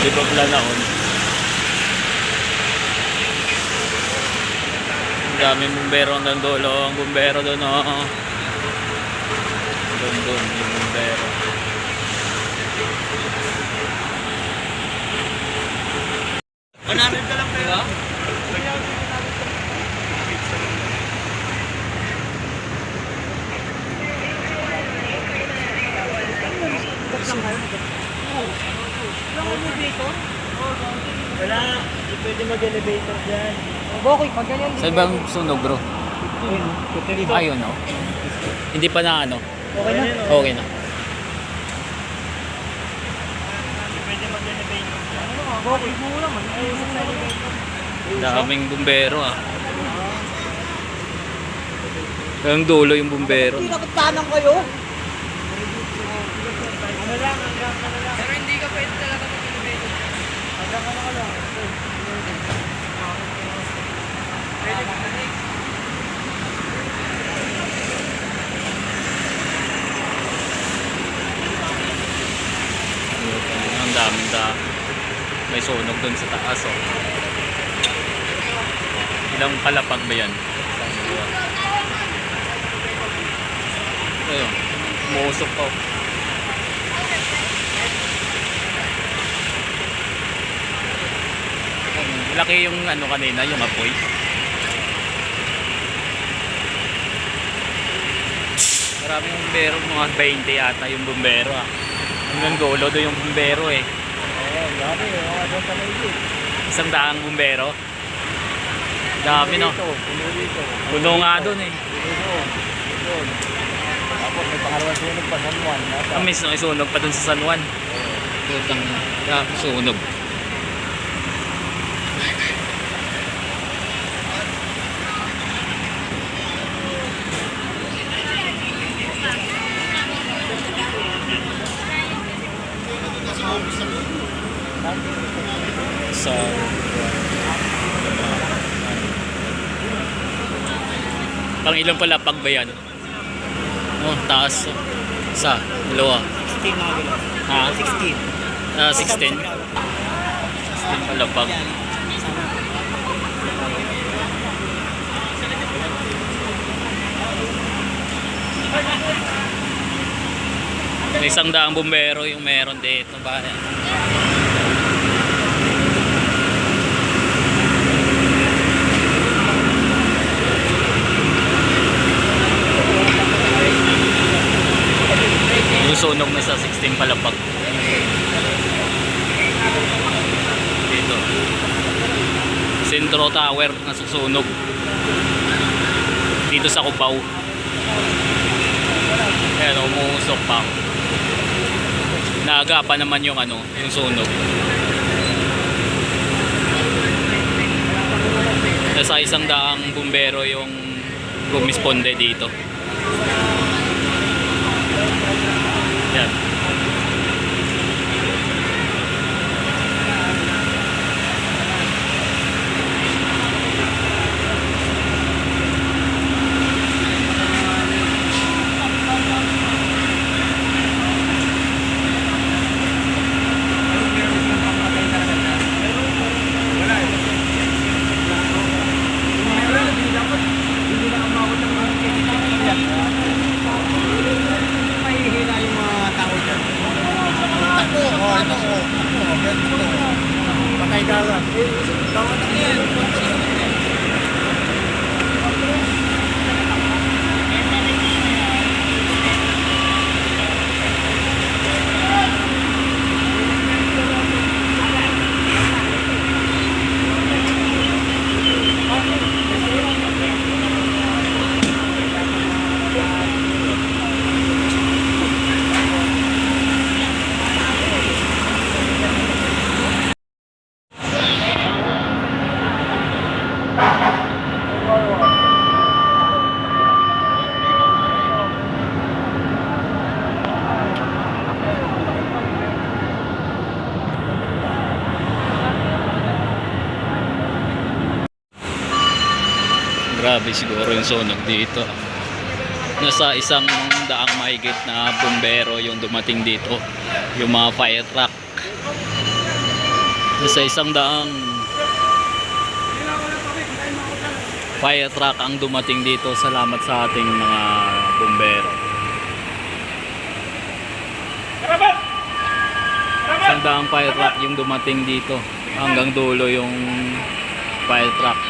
Di ba Planaon? Ang daming bumbero hanggang dulo. Ang bumbero doon, oh. Doon, doon, yung bumbero. Manamit ka lang pero. Wala, hindi pwede mag-elevator dyan. Bokoy, pag ganyan. Saan ba ang sunog, bro? Ayun, oh. Hindi pa na ano. Okay na. Okay na. Hindi pwede. Bokoy mo lang. Elevator. Daming bumbero, ah. Ang dulo yung bumbero. Hindi nakatanan kayo. Ano lang, hanggang ano lang. Pero hindi ka pwede talaga mag-elevator. Hanggang ano ka lang. Pwede ka na next. Ang daming da. May sunog doon sa taas, oh. Ilang palapag ba yan? Ayun. Umuusok pa. oh. Laki yung ano kanina, yung apoy. Maraming bumbero, mga 20 yata yung bumbero ah. Hanggang dulo doon yung bumbero eh. Oo, dami. Oo, doon sa may gate. Isang daang bumbero. Dami no. Puno dito, puno nga doon eh. Puno doon. Doon. Tapos may pangalawang sunog pa San Juan. Nasa. Miss no, isunog pa doon sa San Juan. Putang ah, sunog. Sa Pang ilang palapag ba yan? Oh, taas. Sa, dalawa. 16 mga gano'n. Ha? 16. Ah, 16. 16 palapag. May isang daang bumbero yung meron dito ba? Yung sunog na sa 16 palapag. Dito. Centro Tower na susunog. Dito sa Cubao. Ayan, umuusok pa. Naagapan naman yung ano, yung sunog. Nasa isang daang bumbero yung rumisponde dito. Yan. Mahihina yung mga tao dyan. Takbo, oh, ito, oh. Oh, ganito. Patay ka lang. Bawat na yan. Grabe siguro yung sunog dito. Nasa isang daang mahigit na bumbero yung dumating dito. Yung mga fire truck. Nasa isang daang fire truck ang dumating dito. Salamat sa ating mga bumbero. Isang daang fire truck yung dumating dito. Hanggang dulo yung fire truck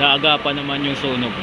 Naagapan naman yung sunog.